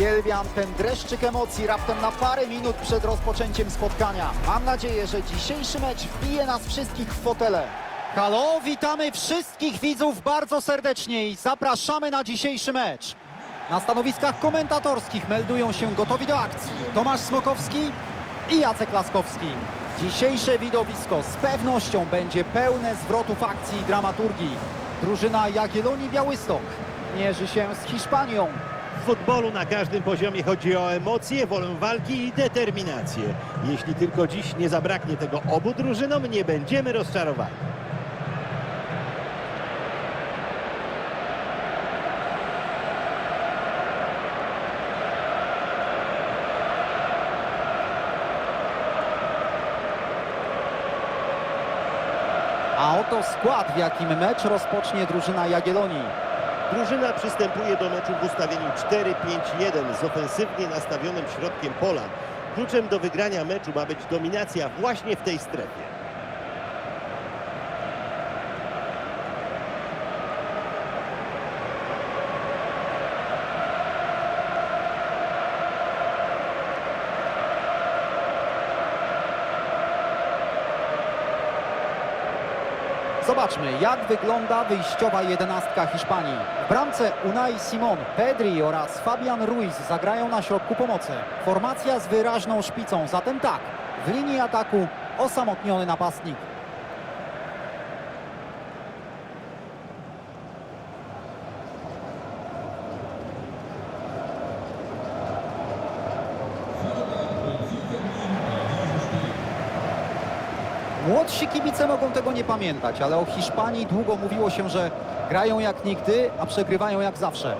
Uwielbiam ten dreszczyk emocji raptem na parę minut przed rozpoczęciem spotkania. Mam nadzieję, że dzisiejszy mecz wbije nas wszystkich w fotele. Halo, witamy wszystkich widzów bardzo serdecznie i zapraszamy na dzisiejszy mecz. Na stanowiskach komentatorskich meldują się gotowi do akcji Tomasz Smokowski i Jacek Laskowski. Dzisiejsze widowisko z pewnością będzie pełne zwrotów akcji i dramaturgii. Drużyna Jagiellonii Białystok mierzy się z Hiszpanią. W futbolu na każdym poziomie chodzi o emocje, wolę walki i determinację. Jeśli tylko dziś nie zabraknie tego obu drużynom, nie będziemy rozczarowani. A oto skład, w jakim mecz rozpocznie drużyna Jagiellonii. Drużyna przystępuje do meczu w ustawieniu 4-5-1 z ofensywnie nastawionym środkiem pola. Kluczem do wygrania meczu ma być dominacja właśnie w tej strefie. Zobaczmy, jak wygląda wyjściowa jedenastka Hiszpanii. W bramce Unai Simon, Pedri oraz Fabian Ruiz zagrają na środku pomocy. Formacja z wyraźną szpicą, zatem tak, w linii ataku osamotniony napastnik. Młodsi kibice mogą tego nie pamiętać, ale o Hiszpanii długo mówiło się, że grają jak nigdy, a przegrywają jak zawsze.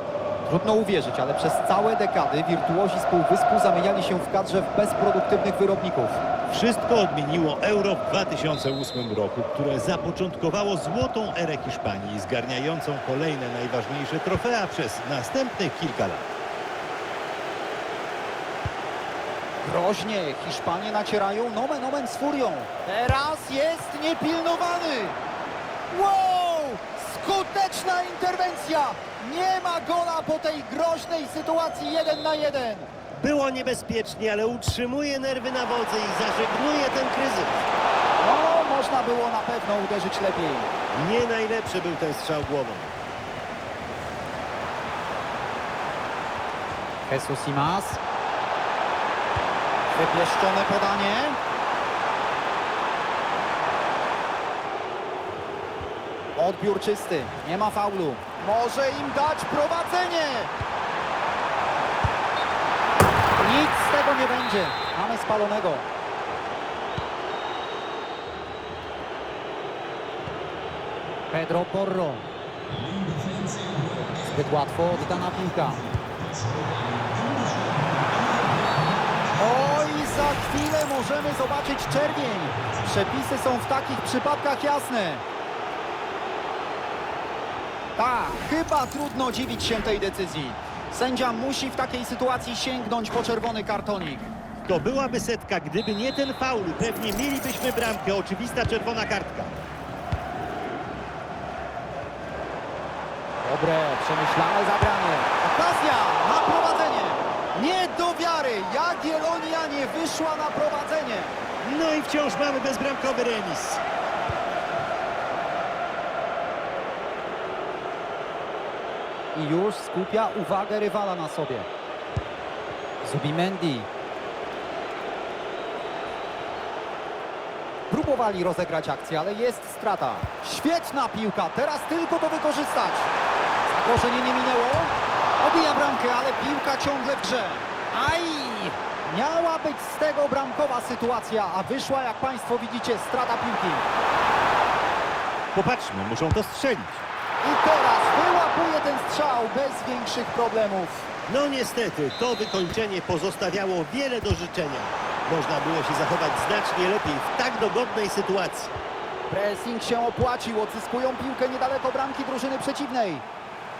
Trudno uwierzyć, ale przez całe dekady wirtuozi z Półwyspu zamieniali się w kadrze w bezproduktywnych wyrobników. Wszystko odmieniło Euro w 2008 roku, które zapoczątkowało złotą erę Hiszpanii, zgarniającą kolejne najważniejsze trofea przez następnych kilka lat. Groźnie Hiszpanie nacierają nomen omen z furią. Teraz jest niepilnowany. Wow! Skuteczna interwencja! Nie ma gola po tej groźnej sytuacji jeden na jeden. Było niebezpiecznie, ale utrzymuje nerwy na wodzy i zażegnuje ten kryzys. No, można było na pewno uderzyć lepiej. Nie najlepszy był ten strzał głową. Jesus Imas. Wypieszczone podanie. Odbiór czysty. Nie ma faulu. Może im dać prowadzenie. Nic z tego nie będzie. Mamy spalonego. Pedro Porro. Zbyt łatwo oddana piłka. Za chwilę możemy zobaczyć czerwień. Przepisy są w takich przypadkach jasne. Tak, chyba trudno dziwić się tej decyzji. Sędzia musi w takiej sytuacji sięgnąć po czerwony kartonik. To byłaby setka, gdyby nie ten faul. Pewnie mielibyśmy bramkę. Oczywista czerwona kartka. Dobre, przemyślane zabranie. Okazja. Nie do wiary. Jagiellonia nie wyszła na prowadzenie. No i wciąż mamy bezbramkowy remis. I już skupia uwagę rywala na sobie. Zubimendi. Próbowali rozegrać akcję, ale jest strata. Świetna piłka, teraz tylko to wykorzystać. Zagrożenie nie minęło. Obija bramkę, ale piłka ciągle w grze. Aj! Miała być z tego bramkowa sytuacja, a wyszła, jak Państwo widzicie, strata piłki. Popatrzmy, muszą to strzelić. I teraz wyłapuje ten strzał bez większych problemów. No niestety, to wykończenie pozostawiało wiele do życzenia. Można było się zachować znacznie lepiej w tak dogodnej sytuacji. Pressing się opłacił, odzyskują piłkę niedaleko bramki drużyny przeciwnej.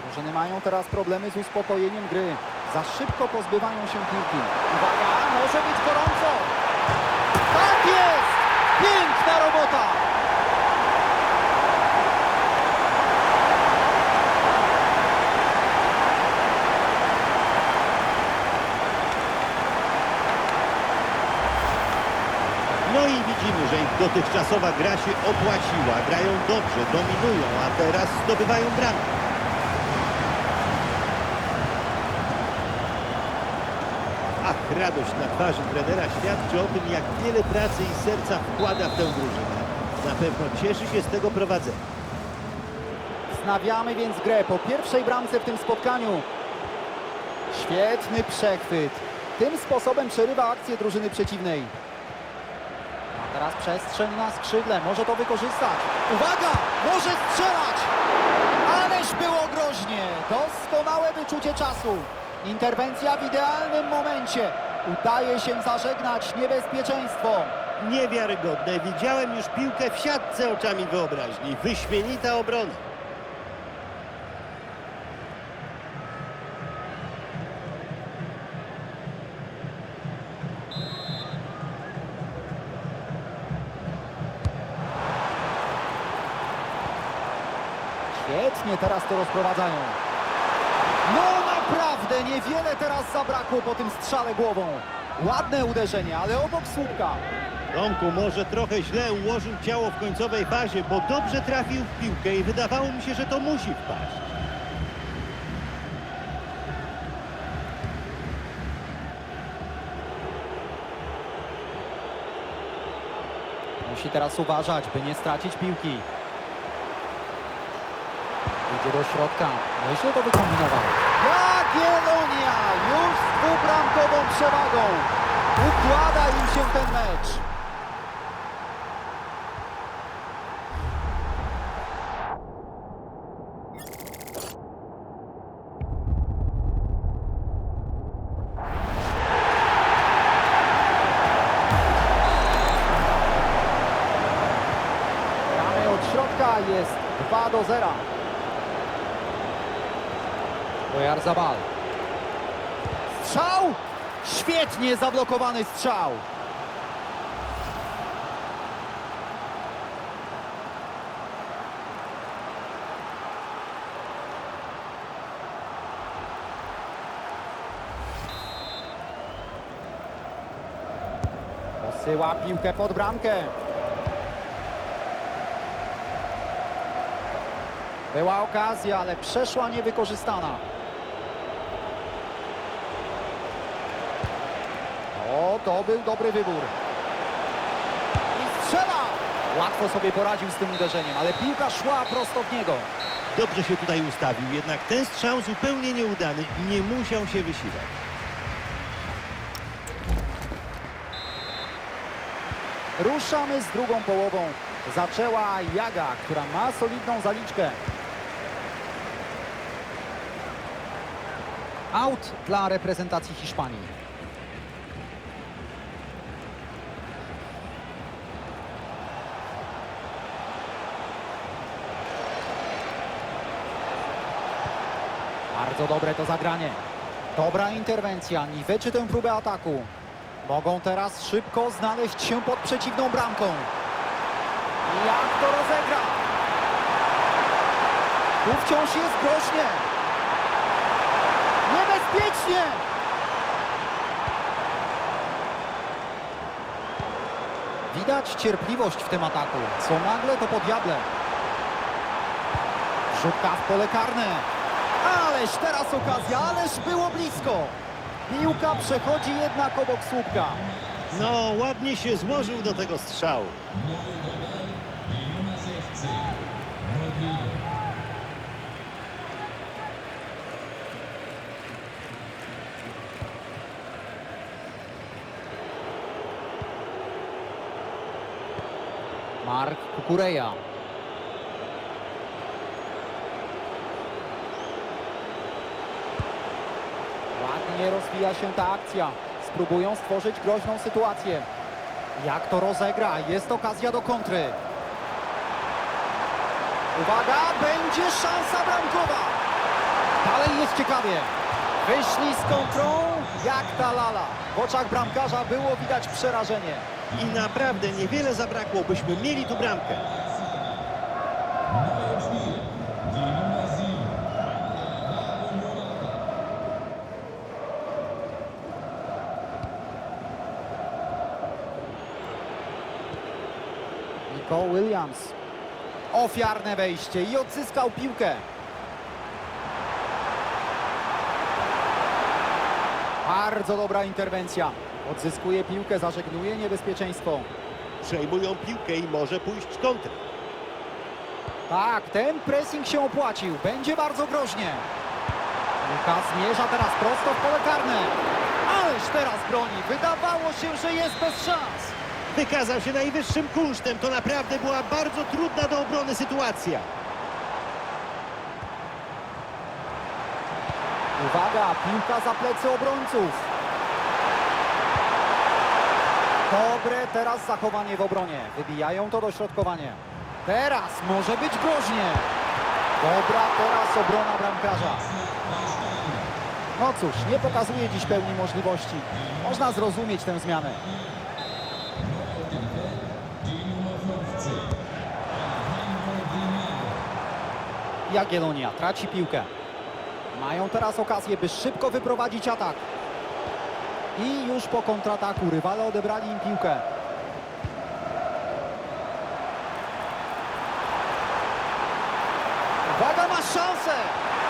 Drużyny mają teraz problemy z uspokojeniem gry. Za szybko pozbywają się piłki. Uwaga, może być gorąco. Tak jest! Piękna robota! No i widzimy, że ich dotychczasowa gra się opłaciła. Grają dobrze, dominują, a teraz zdobywają bramkę. Ach, radość na twarzy trenera świadczy o tym, jak wiele pracy i serca wkłada w tę drużynę. Na pewno cieszy się z tego prowadzenia. Wznawiamy więc grę po pierwszej bramce w tym spotkaniu. Świetny przechwyt. Tym sposobem przerywa akcję drużyny przeciwnej. A teraz przestrzeń na skrzydle. Może to wykorzystać. Uwaga! Może strzelać! Ależ było groźnie. Doskonałe wyczucie czasu. Interwencja w idealnym momencie. Udaje się zażegnać niebezpieczeństwo. Niewiarygodne. Widziałem już piłkę w siatce oczami wyobraźni. Wyśmienita obrona. Świetnie teraz to rozprowadzają. No naprawdę, niewiele teraz zabrakło po tym strzale głową. Ładne uderzenie, ale obok słupka. Tomku może trochę źle ułożył ciało w końcowej fazie, bo dobrze trafił w piłkę i wydawało mi się, że to musi wpaść. Musi teraz uważać, by nie stracić piłki. Idzie do środka. Nieźle to wykombinował. Jagiellonia już z dwubramkową przewagą. Układa im się ten mecz. Od środka, jest 2 do 0. Ojarzabal. Strzał! Świetnie zablokowany strzał. Posyła piłkę pod bramkę. Była okazja, ale przeszła niewykorzystana. O, to był dobry wybór. I strzela! Łatwo sobie poradził z tym uderzeniem, ale piłka szła prosto w niego. Dobrze się tutaj ustawił, jednak ten strzał zupełnie nieudany. Nie musiał się wysilać. Ruszamy z drugą połową. Zaczęła Jaga, która ma solidną zaliczkę. Out dla reprezentacji Hiszpanii. Bardzo dobre to zagranie. Dobra interwencja, niweczy tę próbę ataku. Mogą teraz szybko znaleźć się pod przeciwną bramką. Jak to rozegra? Tu wciąż jest groźnie. Niebezpiecznie! Widać cierpliwość w tym ataku. Co nagle to po diable. Rzutka w pole karne. Ależ teraz okazja, ależ było blisko. Piłka przechodzi jednak obok słupka. No, ładnie się złożył do tego strzału. Mark Kukureja. Ładnie rozwija się ta akcja. Spróbują stworzyć groźną sytuację. Jak to rozegra? Jest okazja do kontry. Uwaga, będzie szansa bramkowa. Dalej jest ciekawie. Wyszli z kontrą jak ta lala. W oczach bramkarza było widać przerażenie. I naprawdę niewiele zabrakło, byśmy mieli tu bramkę. Nico Williams. Ofiarne wejście i odzyskał piłkę. Bardzo dobra interwencja. Odzyskuje piłkę, zażegnuje niebezpieczeństwo. Przejmują piłkę i może pójść kontra. Tak, ten pressing się opłacił. Będzie bardzo groźnie. Luka zmierza teraz prosto w pole karne. Ależ teraz broni. Wydawało się, że jest bez szans. Wykazał się najwyższym kunsztem. To naprawdę była bardzo trudna do obrony sytuacja. Uwaga, piłka za plecy obrońców. Dobre teraz zachowanie w obronie. Wybijają to dośrodkowanie. Teraz może być groźnie. Dobra teraz obrona bramkarza. No cóż, nie pokazuje dziś pełni możliwości. Można zrozumieć tę zmianę. Jagiellonia traci piłkę. Mają teraz okazję, by szybko wyprowadzić atak. I już po kontrataku rywale odebrali im piłkę. Uwaga, ma szansę!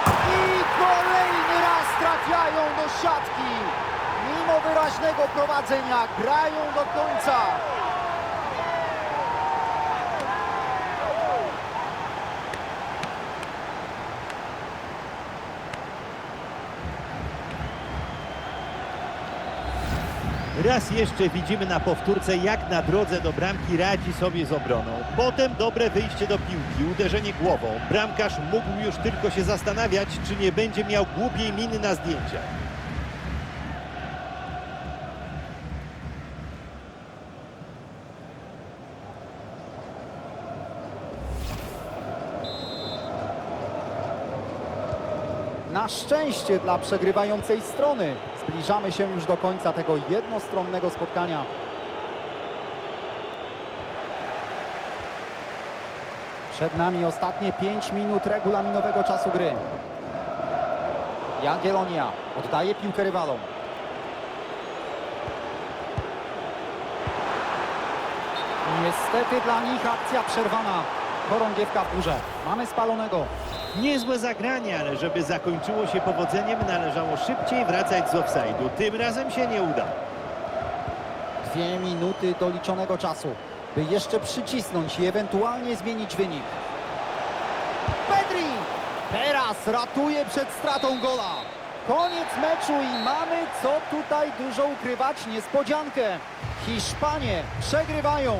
I kolejny raz trafiają do siatki. Mimo wyraźnego prowadzenia grają do końca. Raz jeszcze widzimy na powtórce, jak na drodze do bramki radzi sobie z obroną. Potem dobre wyjście do piłki, uderzenie głową. Bramkarz mógł już tylko się zastanawiać, czy nie będzie miał głupiej miny na zdjęciach. Szczęście dla przegrywającej strony zbliżamy się już do końca tego jednostronnego spotkania. Przed nami ostatnie 5 minut regulaminowego czasu gry. Jagiellonia oddaje piłkę rywalom. Niestety dla nich akcja przerwana. Chorągiewka w górze. Mamy spalonego. Niezłe zagranie, ale żeby zakończyło się powodzeniem, należało szybciej wracać z offside'u. Tym razem się nie uda. Dwie minuty doliczonego czasu, by jeszcze przycisnąć i ewentualnie zmienić wynik. Pedri! Teraz ratuje przed stratą gola. Koniec meczu i mamy co tutaj dużo ukrywać niespodziankę. Hiszpanie przegrywają